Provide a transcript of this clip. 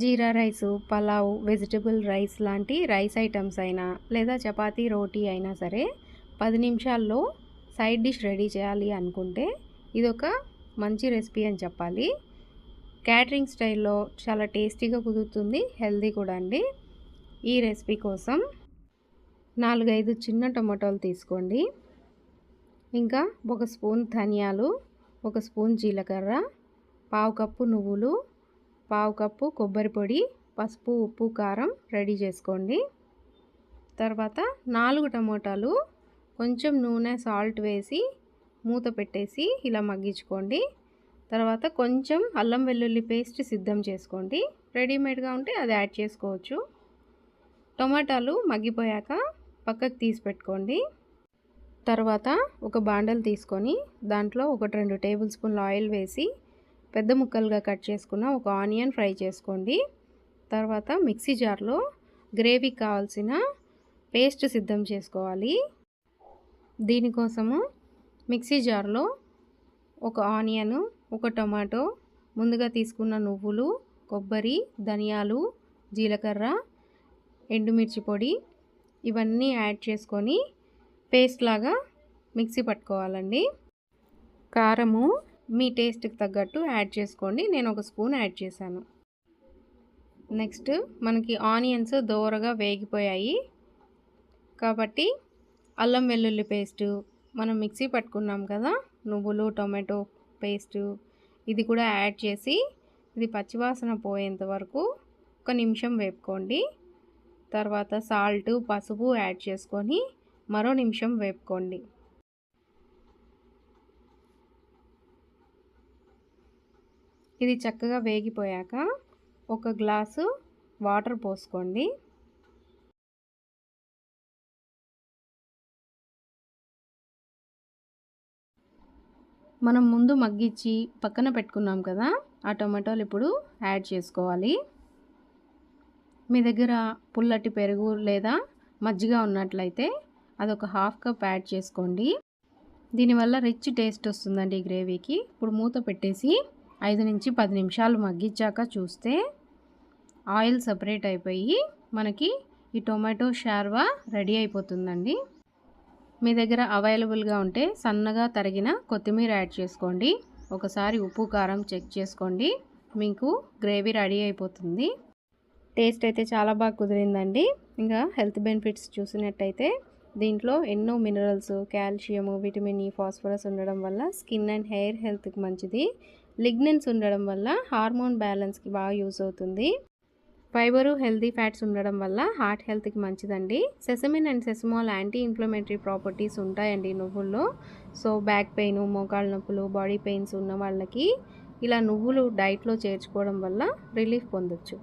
Jeera rice pulao vegetable rice లాంటి rice items అయినా లేదా చపాతీ రోటీ అయినా సరే పది నిమిషాల్లో సైడ్ డిష్ రెడీ చేయాలి అనుకుంటే ఇది ఒక మంచి రెసిపీ అని చెప్పాలి. క్యాటరింగ్ స్టైల్లో చాలా టేస్టీగా కుదురుతుంది హెల్దీ కూడా అండి. ఈ రెసిపీ కోసం నాలుగైదు చిన్న టొమాటోలు తీసుకోండి. ఇంకా ఒక స్పూన్ ధనియాలు ఒక స్పూన్ జీలకర్ర పావు కప్పు నువ్వులు పావు కప్పు కొబ్బరి పొడి పసుపు ఉప్పు కారం రెడీ చేసుకోండి. తర్వాత నాలుగు టమోటాలు కొంచెం నూనె సాల్ట్ వేసి మూత పెట్టేసి ఇలా మగ్గించుకోండి. తర్వాత కొంచెం అల్లం వెల్లుల్లి పేస్ట్ సిద్ధం చేసుకోండి. రెడీమేడ్గా ఉంటే అది యాడ్ చేసుకోవచ్చు. టొమాటాలు మగ్గిపోయాక పక్కకు తీసి పెట్టుకోండి. తర్వాత ఒక బాండల్ తీసుకొని దాంట్లో ఒకటి రెండు టేబుల్ స్పూన్ల ఆయిల్ వేసి పెద్ద ముక్కలుగా కట్ చేసుకున్న ఒక ఆనియన్ ఫ్రై చేసుకోండి. తర్వాత మిక్సీ జార్లో గ్రేవీకి కావాల్సిన పేస్ట్ సిద్ధం చేసుకోవాలి. దీనికోసము మిక్సీ జార్లో ఒక ఆనియన్ ఒక టమాటో ముందుగా తీసుకున్న నువ్వులు కొబ్బరి ధనియాలు జీలకర్ర ఎండుమిర్చి పొడి ఇవన్నీ యాడ్ చేసుకొని పేస్ట్ లాగా మిక్సీ పట్టుకోవాలండి. కారము మీ టేస్ట్కి తగ్గట్టు యాడ్ చేసుకోండి. నేను ఒక స్పూన్ యాడ్ చేశాను. నెక్స్ట్ మనకి ఆనియన్స్ దోరగా వేగిపోయాయి. కాబట్టి అల్లం వెల్లుల్లి పేస్టు మనం మిక్సీ పట్టుకున్నాం కదా నువ్వులు టొమాటో పేస్టు ఇది కూడా యాడ్ చేసి ఇది పచ్చివాసన పోయేంత వరకు ఒక నిమిషం వేపుకోండి. తర్వాత సాల్ట్ పసుపు యాడ్ చేసుకొని మరో నిమిషం వేపుకోండి. ఇది చక్కగా వేగిపోయాక ఒక గ్లాసు వాటర్ పోసుకోండి. మనం ముందు మగ్గించి పక్కన పెట్టుకున్నాం కదా ఆ టొమాటోలు ఇప్పుడు యాడ్ చేసుకోవాలి. మీ దగ్గర పుల్లటి పెరుగు లేదా మజ్జిగ ఉన్నట్లయితే అదొక హాఫ్ కప్ యాడ్ చేసుకోండి. దీనివల్ల రిచ్ టేస్ట్ వస్తుందండి గ్రేవీకి. ఇప్పుడు మూత పెట్టేసి ఐదు నుంచి పది నిమిషాలు మగ్గించాక చూస్తే ఆయిల్ సపరేట్ అయిపోయి మనకి ఈ టొమాటో షార్వా రెడీ అయిపోతుందండి. మీ దగ్గర అవైలబుల్గా ఉంటే సన్నగా తరిగిన కొత్తిమీర యాడ్ చేసుకోండి. ఒకసారి ఉప్పు కారం చెక్ చేసుకోండి. మీకు గ్రేవీ రెడీ అయిపోతుంది. టేస్ట్ అయితే చాలా బాగా కుదిరిందండి. ఇంకా హెల్త్ బెనిఫిట్స్ చూసినట్టయితే దీంట్లో ఎన్నో minerals calcium vitamin E phosphorus ఉండడం వల్ల స్కిన్ అండ్ హెయిర్ హెల్త్కి మంచిది. లిగ్నెన్స్ ఉండడం వల్ల హార్మోన్ బ్యాలెన్స్కి బాగా యూస్ అవుతుంది. ఫైబరు హెల్తీ ఫ్యాట్స్ ఉండడం వల్ల హార్ట్ హెల్త్కి మంచిదండి. Sesamin and sesamol anti inflammatory properties ఉంటాయండి నువ్వుల్లో. సో బ్యాక్ పెయిన్ మోకాళ్ళ నొప్పులు బాడీ పెయిన్స్ ఉన్న వాళ్ళకి ఇలా నువ్వులు డైట్లో చేర్చుకోవడం వల్ల రిలీఫ్ పొందొచ్చు.